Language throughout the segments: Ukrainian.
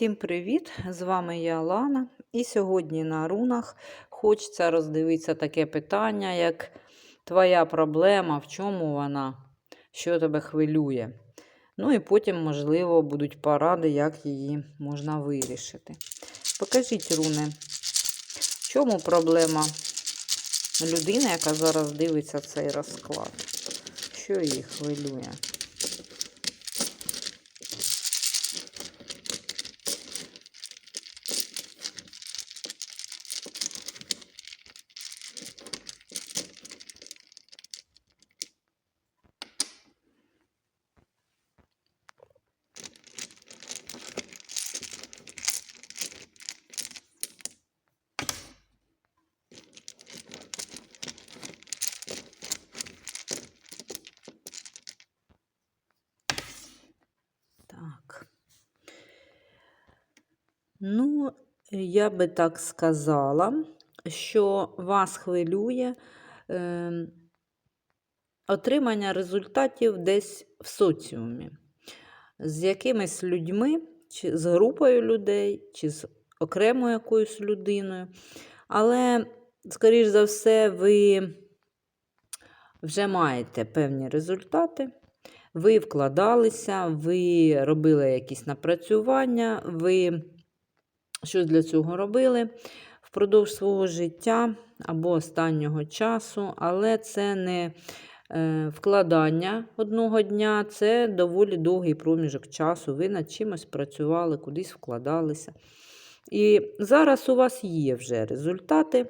Всім привіт! З вами я Лана. І сьогодні на рунах хочеться роздивитися таке питання, як твоя проблема, в чому вона, що тебе хвилює. Ну і потім, можливо, будуть поради, як її можна вирішити. Покажіть, руни, в чому проблема людини, яка зараз дивиться цей розклад? Що її хвилює? Так. Ну, я би так сказала, що вас хвилює е, отримання результатів десь в соціумі, з якимись людьми, чи з групою людей, чи з окремою якоюсь людиною. Але, скоріш за все, ви вже маєте певні результати. Ви вкладалися, ви робили якісь напрацювання, ви щось для цього робили впродовж свого життя або останнього часу, але це не е, вкладання одного дня, це доволі довгий проміжок часу. Ви над чимось працювали, кудись вкладалися. І зараз у вас є вже результати.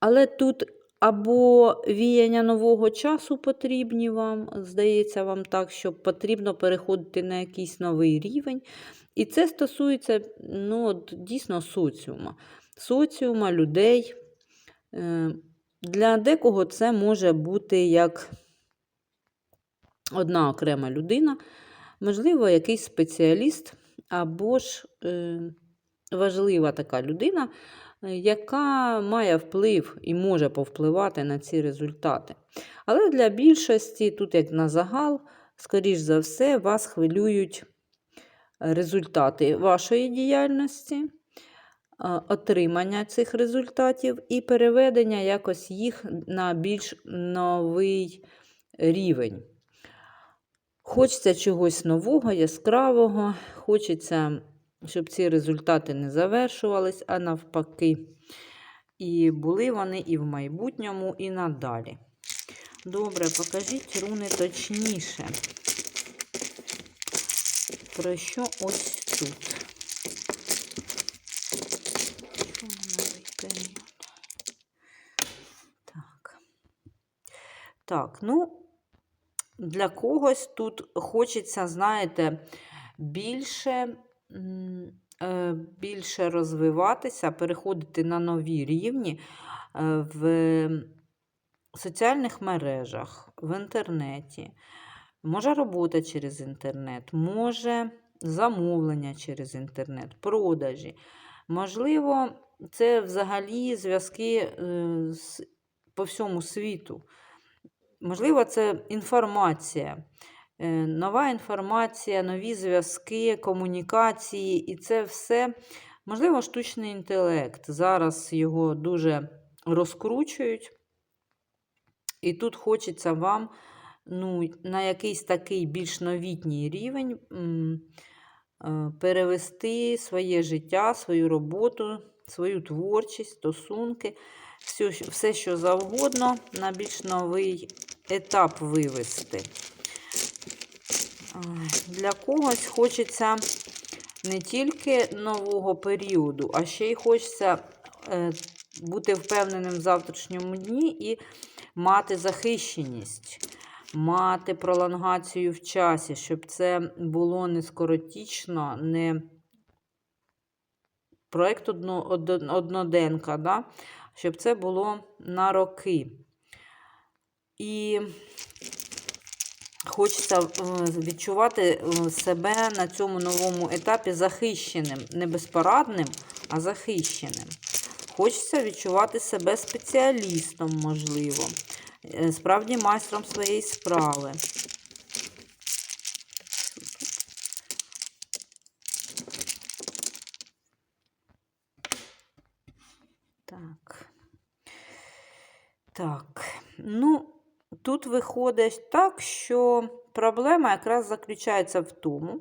Але тут або віяння нового часу потрібні вам, здається вам так, що потрібно переходити на якийсь новий рівень. І це стосується ну, от, дійсно соціума. Соціума, людей. Е, Для декого це може бути як одна окрема людина, можливо, якийсь спеціаліст, або ж е, важлива така людина, е, яка має вплив і може повпливати на ці результати. Але для більшості, тут, як на загал, скоріш за все, вас хвилюють результати вашої діяльності, отримання цих результатів і переведення якось їх на більш новий рівень. Хочеться чогось нового, яскравого, хочеться, щоб ці результати не завершувались, а навпаки. І були вони і в майбутньому, і надалі. Добре, покажіть руни точніше. Про що ось тут? Так. Так, ну, для когось тут хочеться, знаєте, більше, е, більше розвиватися, переходити на нові рівні е, в соціальних мережах, в інтернеті. Може робота через інтернет, може замовлення через інтернет, продажі. Можливо, це взагалі зв'язки е, по всьому світу. Можливо, це інформація, е, нова інформація, нові зв'язки, комунікації, і це все, можливо, штучний інтелект. Зараз його дуже розкручують. І тут хочеться вам ну, на якийсь такий більш новітній рівень е, перевести своє життя, свою роботу, свою творчість, стосунки, все, все що завгодно, на більш новий етап вивести. Для когось хочеться не тільки нового періоду, а ще й хочеться е, бути впевненим в завтрашньому дні і мати захищеність мати пролонгацію в часі, щоб це було не скоротічно, не проєкт одноденка, да? щоб це було на роки. І хочеться е, відчувати е, себе на цьому новому етапі захищеним, не безпорадним, а захищеним. Хочеться відчувати себе спеціалістом, можливо. Е, справді майстром своєї справи. Так. Так, ну, тут виходить так, що проблема якраз заключається в тому,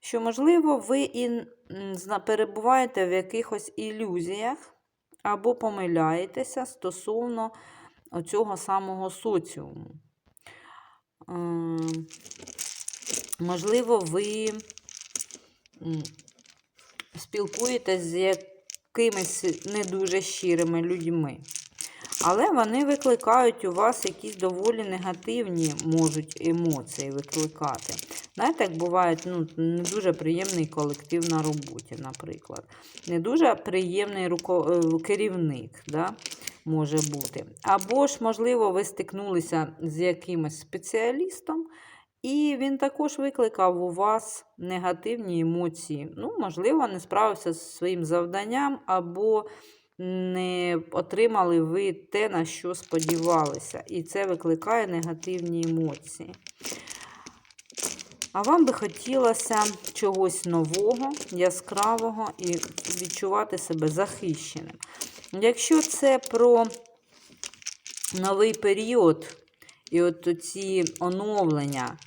що, можливо, ви і перебуваєте в якихось ілюзіях або помиляєтеся стосовно оцього самого соціуму. Ем, Можливо, ви спілкуєтесь з якимись не дуже щирими людьми. Але вони викликають у вас якісь доволі негативні можуть емоції викликати. Знаєте, як буває ну, не дуже приємний колектив на роботі, наприклад. Не дуже приємний руко... е, керівник да, може бути. Або ж, можливо, ви стикнулися з якимось спеціалістом, і він також викликав у вас негативні емоції. Ну, можливо, не справився зі своїм завданням, або не отримали ви те, на що сподівалися. І це викликає негативні емоції. А вам би хотілося чогось нового, яскравого і відчувати себе захищеним. Якщо це про новий період і от ці оновлення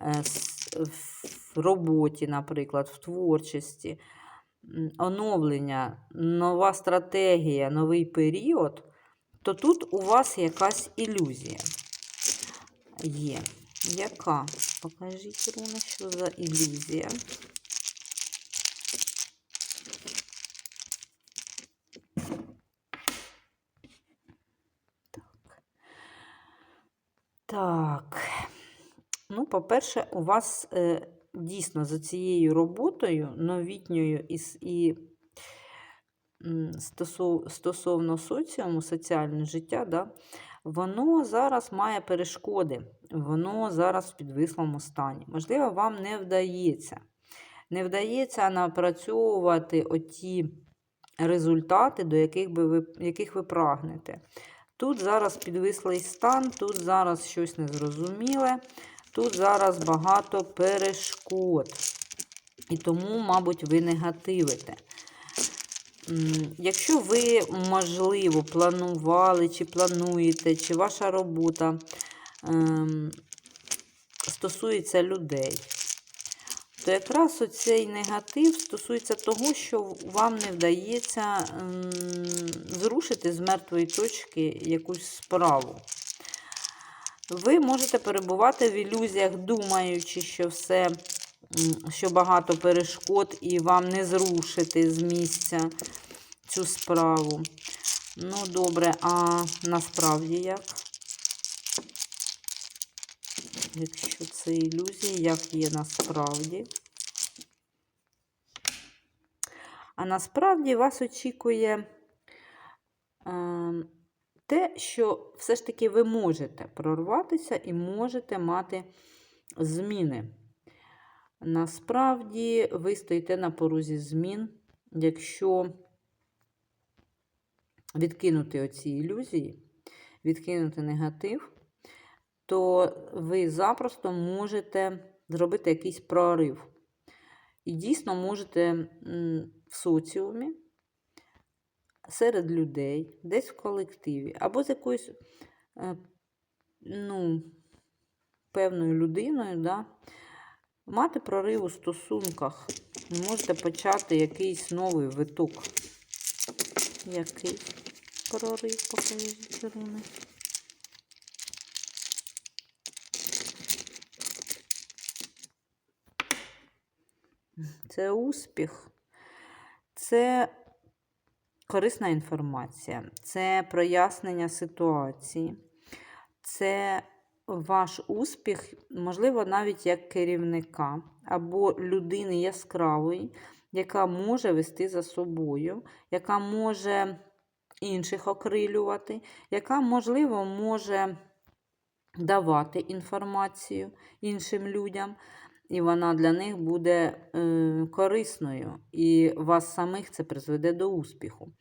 е, в роботі, наприклад, в творчості, оновлення, нова стратегія, новий період, то тут у вас якась ілюзія є. Яка? Покажіть, Руна, що за ілюзія. Так. Ну, по-перше, у вас е, дійсно за цією роботою новітньою і, і стосов, стосовно соціуму, соціального життя, да, воно зараз має перешкоди, воно зараз в підвислому стані. Можливо, вам не вдається. Не вдається напрацьовувати оті результати, до яких, би ви, яких ви прагнете. Тут зараз підвислий стан, тут зараз щось незрозуміле, тут зараз багато перешкод. І тому, мабуть, ви негативите. Якщо ви, можливо, планували, чи плануєте, чи ваша робота ем, стосується людей, то якраз оцей негатив стосується того, що вам не вдається ем, зрушити з мертвої точки якусь справу. Ви можете перебувати в ілюзіях, думаючи, що все, що багато перешкод, і вам не зрушити з місця цю справу. Ну, добре, а насправді як? Якщо це ілюзія, як є насправді? А насправді вас очікує е, те, що все ж таки ви можете прорватися і можете мати зміни. Насправді ви стоїте на порозі змін, якщо відкинути оці ілюзії, відкинути негатив, то ви запросто можете зробити якийсь прорив. І дійсно можете в соціумі, серед людей, десь в колективі, або з якоюсь е, ну, певною людиною, да, мати прорив у стосунках. Можете почати якийсь новий виток. Який прорив, покажіть, руни. Це успіх, це корисна інформація, це прояснення ситуації, це ваш успіх, можливо, навіть як керівника або людини яскравої, яка може вести за собою, яка може інших окрилювати, яка, можливо, може давати інформацію іншим людям, і вона для них буде е, корисною, і вас самих це призведе до успіху.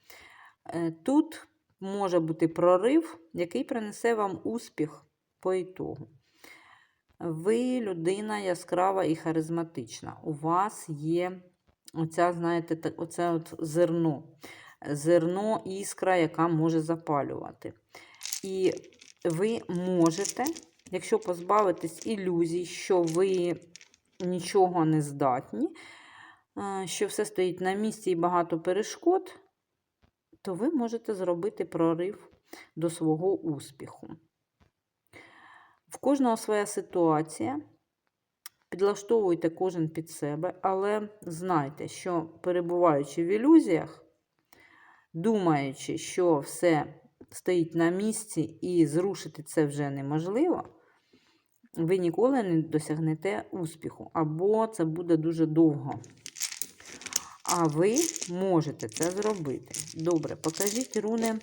Е, тут може бути прорив, який принесе вам успіх по ітогу. Ви людина яскрава і харизматична. У вас є оця, знаєте, оце от зерно. Зерно, іскра, яка може запалювати. І ви можете, якщо позбавитись ілюзій, що ви нічого не здатні, е, що все стоїть на місці і багато перешкод, то ви можете зробити прорив до свого успіху. В кожного своя ситуація. Підлаштовуйте кожен під себе, але знайте, що перебуваючи в ілюзіях, думаючи, що все стоїть на місці і зрушити це вже неможливо, ви ніколи не досягнете успіху, або це буде дуже довго. А ви можете це зробити. Добре, покажіть руни.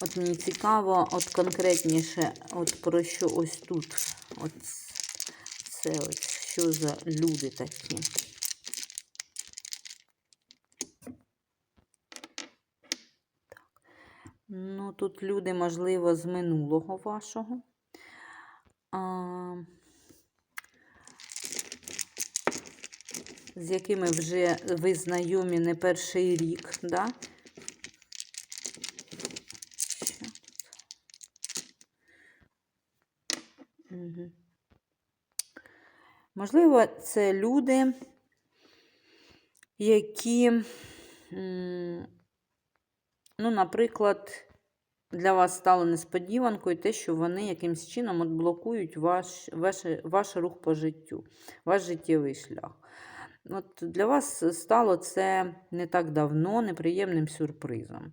От мені цікаво, от конкретніше, от про що ось тут. От це ось що за люди такі. Так. Тут люди, можливо, з минулого вашого. А, з якими вже ви знайомі не перший рік, да? Угу. Можливо, це люди, які, ну, наприклад, для вас стало несподіванкою те, що вони якимось чином от блокують ваш, ваш, ваш рух по життю, ваш життєвий шлях. От Для вас стало це не так давно неприємним сюрпризом.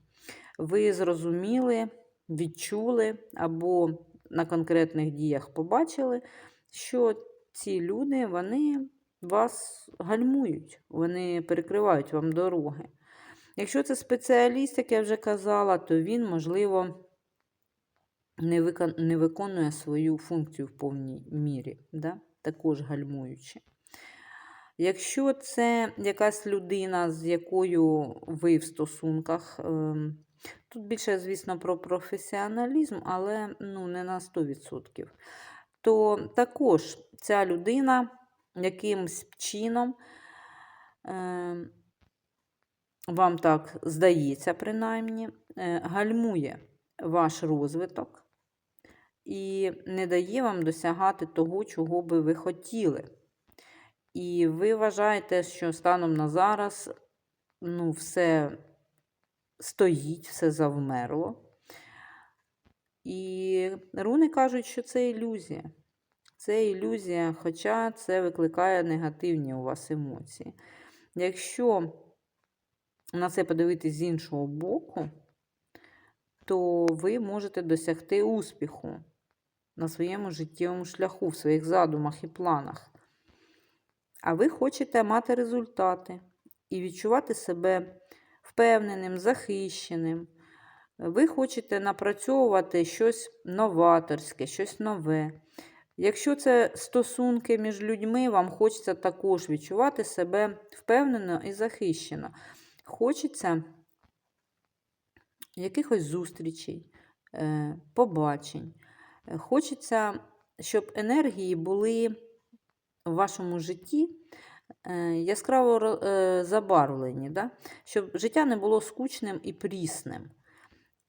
Ви зрозуміли, відчули або на конкретних діях побачили, що ці люди вони вас гальмують, вони перекривають вам дороги. Якщо це спеціаліст, як я вже казала, то він, можливо, не виконує свою функцію в повній мірі, да? також гальмуючи. Якщо це якась людина, з якою ви в стосунках, ем, тут більше, звісно, про професіоналізм, але ну, не на 100%, то також ця людина якимсь чином, ем, вам так здається, принаймні, е, гальмує ваш розвиток і не дає вам досягати того, чого би ви хотіли. І ви вважаєте, що станом на зараз ну, все стоїть, все завмерло. І руни кажуть, що це ілюзія. Це ілюзія, хоча це викликає негативні у вас емоції. Якщо на це подивитись з іншого боку, то ви можете досягти успіху на своєму життєвому шляху, в своїх задумах і планах. А ви хочете мати результати і відчувати себе впевненим, захищеним. Ви хочете напрацьовувати щось новаторське, щось нове. Якщо це стосунки між людьми, вам хочеться також відчувати себе впевнено і захищено. Хочеться якихось зустрічей, е, побачень. Хочеться, щоб енергії були в вашому житті е, яскраво е, забарвлені, да? щоб життя не було скучним і прісним.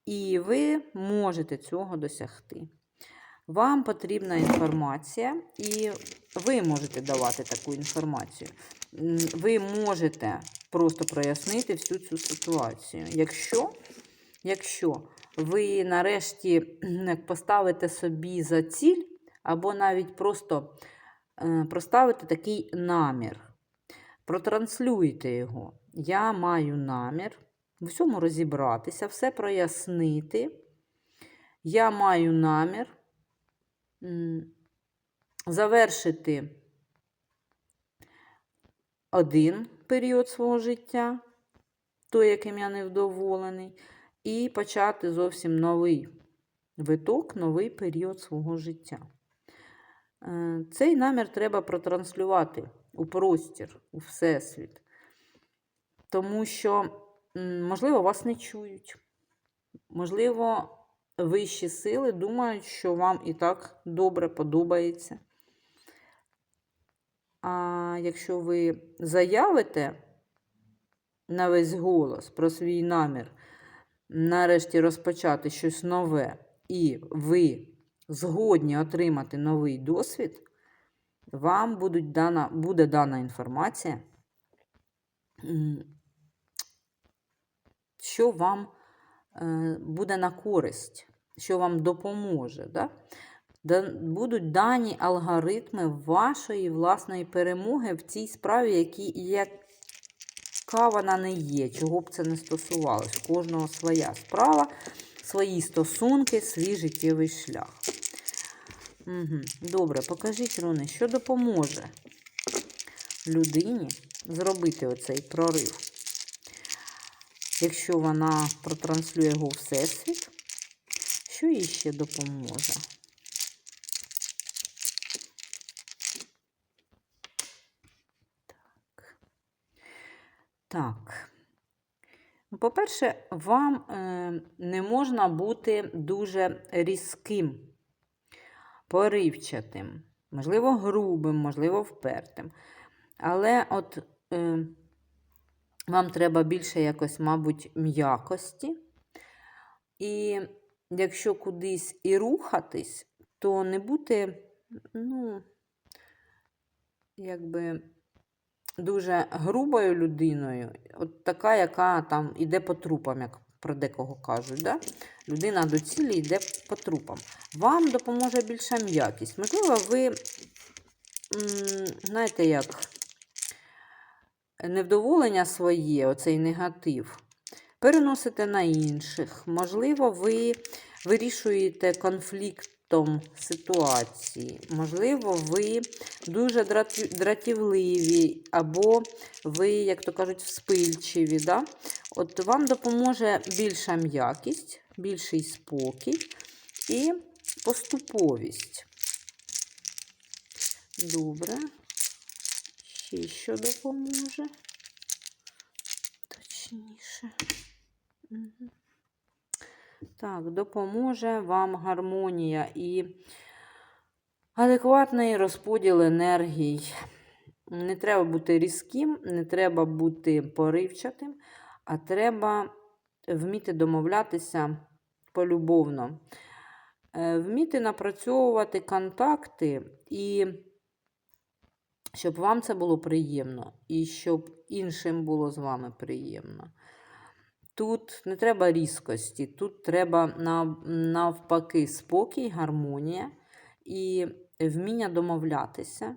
І ви можете цього досягти. Вам потрібна інформація, і ви можете давати таку інформацію. Ви можете просто прояснити всю цю ситуацію. Якщо, Якщо ви нарешті поставите собі за ціль, або навіть просто е, проставите такий намір, протранслюйте його. Я маю намір в усьому розібратися, все прояснити. Я маю намір завершити один період свого життя, той, яким я невдоволений, і почати зовсім новий виток, новий період свого життя. Е, цей намір треба протранслювати у простір, у Всесвіт. Тому що, можливо, вас не чують. Можливо, вищі сили думають, що вам і так добре подобається. А якщо ви заявите на весь голос про свій намір нарешті розпочати щось нове, і ви згодні отримати новий досвід, вам будуть дана, буде дана інформація, що вам буде на користь, що вам допоможе. Да? Будуть дані алгоритми вашої власної перемоги в цій справі, які, яка вона не є, чого б це не стосувалось. Кожного своя справа, свої стосунки, свій життєвий шлях. Угу. Добре, покажіть, Руни, що допоможе людині зробити оцей прорив. Якщо вона протранслює його всесвіт, що їй ще допоможе? Так. Так. Ну, По-перше, вам е, не можна бути дуже різким, поривчатим, можливо, грубим, можливо, впертим. Але от е, вам треба більше якось, мабуть, м'якості. І якщо кудись і рухатись, то не бути, ну, якби дуже грубою людиною, от така, яка там іде по трупам, як про декого кажуть. Да? Людина до цілі йде по трупам. Вам допоможе більша м'якість. Можливо, ви, знаєте, як невдоволення своє, оцей негатив, переносите на інших. Можливо, ви вирішуєте конфліктом ситуації. Можливо, ви дуже дратівливі, або ви, як то кажуть, вспильчиві. Да? От вам допоможе більша м'якість, більший спокій і поступовість. Добре. Ще що допоможе? Точніше. Так, допоможе вам гармонія і адекватний розподіл енергій. Не треба бути різким, не треба бути поривчатим, а треба вміти домовлятися полюбовно, Е, вміти напрацьовувати контакти і щоб вам це було приємно, і щоб іншим було з вами приємно. Тут не треба різкості, тут треба навпаки спокій, гармонія і вміння домовлятися,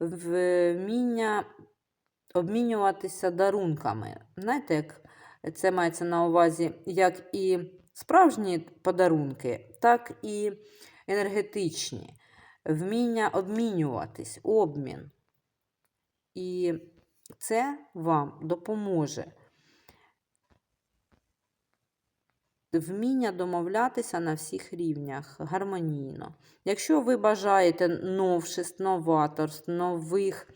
вміння обмінюватися дарунками. Знаєте, як це мається на увазі як і справжні подарунки, так і енергетичні. Вміння обмінюватись, обмін. І це вам допоможе. Вміння домовлятися на всіх рівнях гармонійно. Якщо ви бажаєте новшеств, новаторств, нових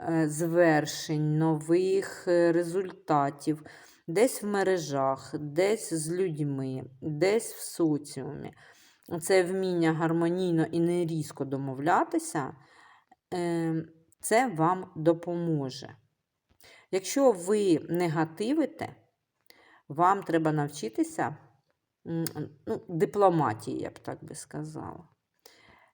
е, звершень, нових е, результатів, десь в мережах, десь з людьми, десь в соціумі, це вміння гармонійно і не різко домовлятися, е, це вам допоможе. Якщо ви негативите, вам треба навчитися ну, дипломатії, я б так би сказала.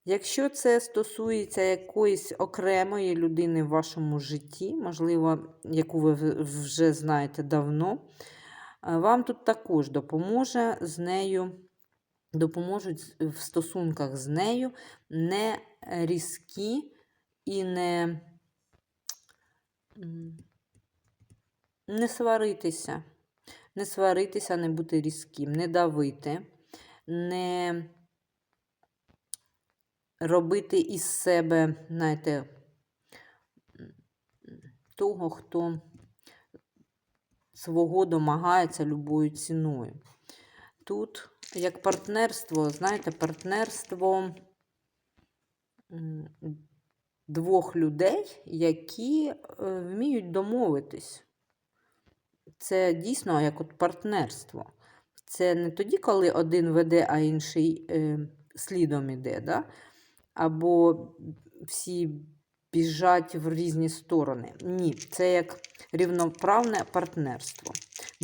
Якщо це стосується якоїсь окремої людини в вашому житті, можливо, яку ви вже знаєте давно, е, вам тут також допоможе з нею, допоможуть в стосунках з нею не різкі і не, не сваритися. Не сваритися, не бути різким, не давити, не робити із себе, знаєте, того, хто свого домагається любою ціною. Тут, як партнерство, знаєте, партнерство двох людей, які е, вміють домовитись. Це дійсно як от партнерство. Це не тоді, коли один веде, а інший е, слідом іде, да? або всі біжать в різні сторони. Ні, це як рівноправне партнерство.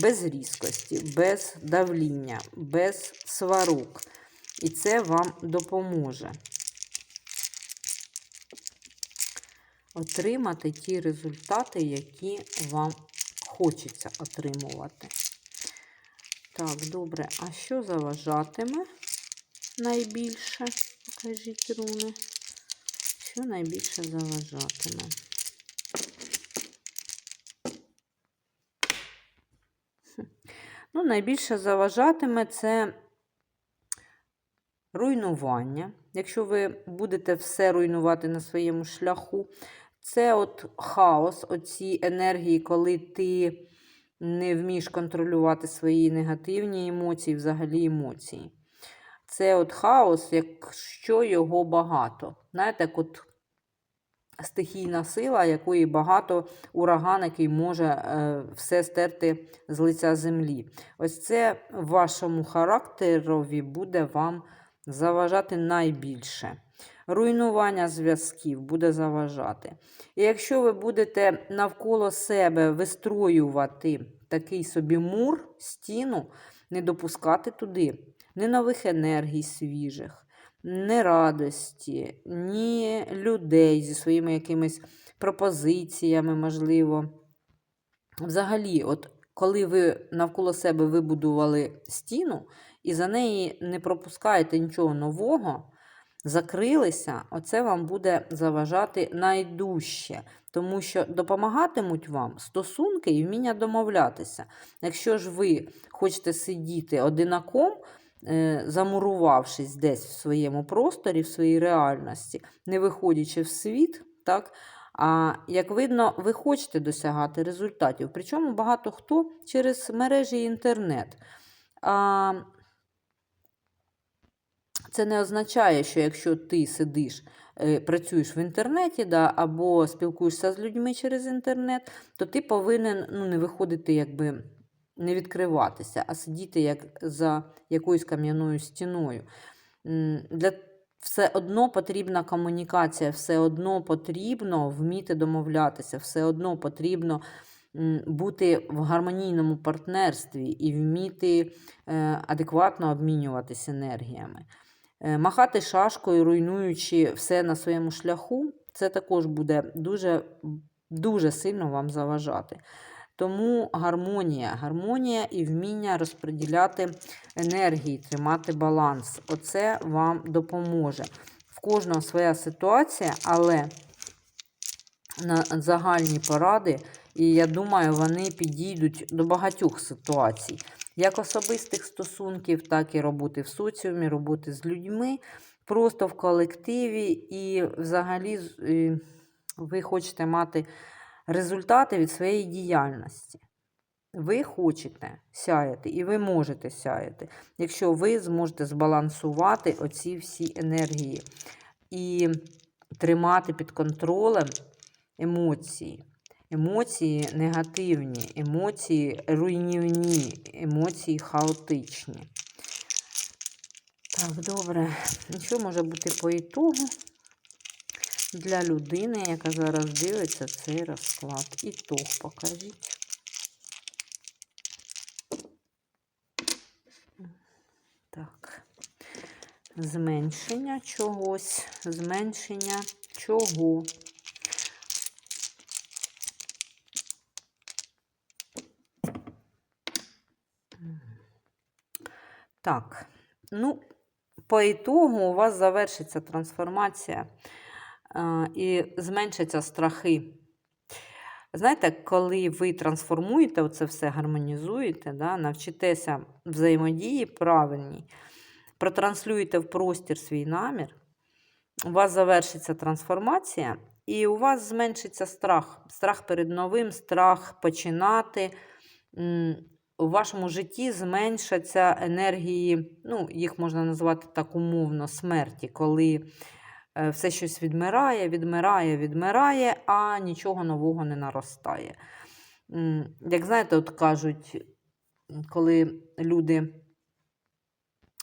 без різкості, без давління, без сварок. І це вам допоможе отримати ті результати, які вам хочеться отримувати. Так, добре, а що заважатиме найбільше? Покажіть руни. Що найбільше заважатиме? Ну, найбільше заважатиме це руйнування. Якщо ви будете все руйнувати на своєму шляху, це от хаос, оці енергії, коли ти не вмієш контролювати свої негативні емоції, взагалі емоції. Це от хаос, якщо його багато. Знаєте, як от стихійна сила, якої багато ураган, який може е, все стерти з лиця землі. Ось це вашому характерові буде вам заважати найбільше. Руйнування зв'язків буде заважати. І якщо ви будете навколо себе вистроювати такий собі мур, стіну, не допускати туди ні нових енергій свіжих, ні радості, ні людей зі своїми якимись пропозиціями, можливо. Взагалі, от коли ви навколо себе вибудували стіну і за неї не пропускаєте нічого нового, закрилися, оце вам буде заважати найдужче, тому що допомагатимуть вам стосунки і вміння домовлятися. Якщо ж ви хочете сидіти одинаком, е, замурувавшись десь в своєму просторі, в своїй реальності, не виходячи в світ, так, а як видно, ви хочете досягати результатів. Причому багато хто через мережі інтернет. А це не означає, що якщо ти сидиш, е, працюєш в інтернеті да, або спілкуєшся з людьми через інтернет, то ти повинен ну, не виходити, якби не відкриватися, а сидіти як за якоюсь кам'яною стіною. Для все одно потрібна комунікація, все одно потрібно вміти домовлятися, все одно потрібно бути в гармонійному партнерстві і вміти е, адекватно обмінюватися енергіями. Е, Махати шашкою, руйнуючи все на своєму шляху, це також буде дуже, дуже сильно вам заважати. Тому гармонія, гармонія і вміння розподіляти енергії, тримати баланс. Оце вам допоможе. В кожного своя ситуація, але на загальні поради, і я думаю, вони підійдуть до багатьох ситуацій. Як особистих стосунків, так і роботи в соціумі, роботи з людьми, просто в колективі, і взагалі е, ви хочете мати результати від своєї діяльності. Ви хочете сяяти, і ви можете сяяти, якщо ви зможете збалансувати оці всі енергії і тримати під контролем емоції. Емоції негативні, емоції руйнівні, емоції хаотичні. Так, добре. Що може бути по ітогу для людини, яка зараз дивиться цей розклад? Ітог покажіть. Так. Зменшення чогось, зменшення чого? Так, ну, по ітогу у вас завершиться трансформація е, і зменшаться страхи. Знаєте, коли ви трансформуєте оце все, гармонізуєте, да, навчитеся взаємодії правильній, протранслюєте в простір свій намір, у вас завершиться трансформація, і у вас зменшиться страх. Страх перед новим, страх починати. У вашому житті зменшаться енергії, ну, їх можна назвати так умовно, смерті, коли е, все щось відмирає, відмирає, відмирає, а нічого нового не наростає. Як знаєте, от кажуть, коли люди,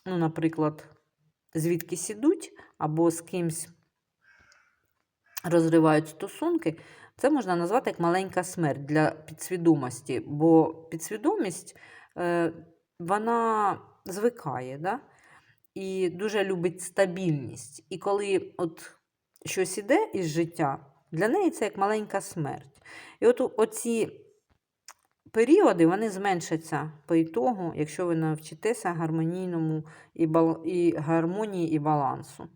ну, наприклад, звідкись ідуть, або з кимсь розривають стосунки, Це можна назвати як маленька смерть для підсвідомості, бо підсвідомість е, вона звикає, да? і дуже любить стабільність. І коли от щось іде із життя, для неї це як маленька смерть. І от оці періоди вони зменшаться по ітогу, якщо ви навчитеся гармонійному і, бал... і гармонії і балансу.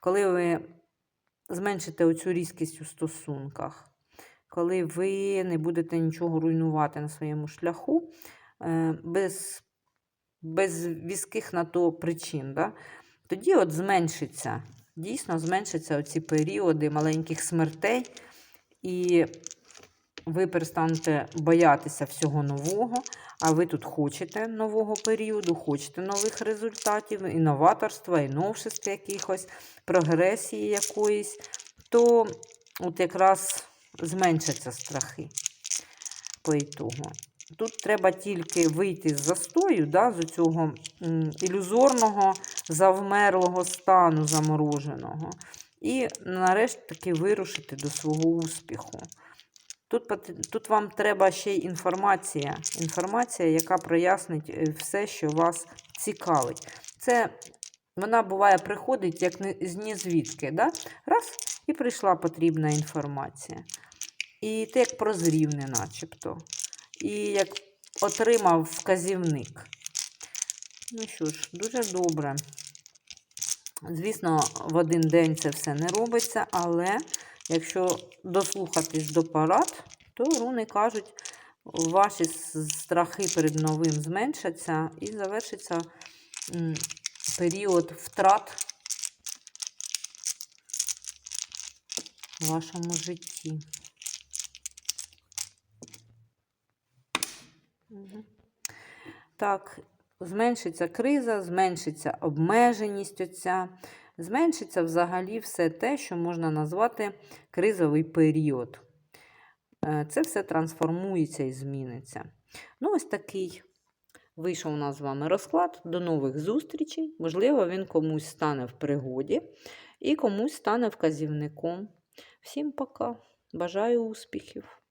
Коли ви зменшите оцю різкість у стосунках, коли ви не будете нічого руйнувати на своєму шляху, е, без, без візких на то причин, да? тоді от зменшиться, дійсно зменшаться оці періоди маленьких смертей, і ви перестанете боятися всього нового, а ви тут хочете нового періоду, хочете нових результатів, інноваторства, і новшеств якихось, прогресії якоїсь, то от якраз зменшаться страхи по ітогу. Тут треба тільки вийти з застою, да, з цього ілюзорного, завмерлого стану замороженого. І нарешті таки вирушити до свого успіху. Тут, тут вам треба ще й інформація, інформація, яка прояснить е, все, що вас цікавить. Це вона буває приходить як не- з нізвідки. Да? Раз, і прийшла потрібна інформація. І ти як прозрів, не начебто. І як отримав вказівник. Ну що ж, дуже добре. Звісно, в один день це все не робиться, але якщо дослухатись до парад, то руни кажуть, ваші страхи перед новим зменшаться і завершиться період втрат в вашому житті. Так, зменшиться криза, зменшиться обмеженість оця, зменшиться взагалі все те, що можна назвати кризовий період. Е, Це все трансформується і зміниться. Ну, ось такий вийшов у нас з вами розклад. До нових зустрічей. Можливо, він комусь стане в пригоді і комусь стане вказівником. Всім пока. Бажаю успіхів!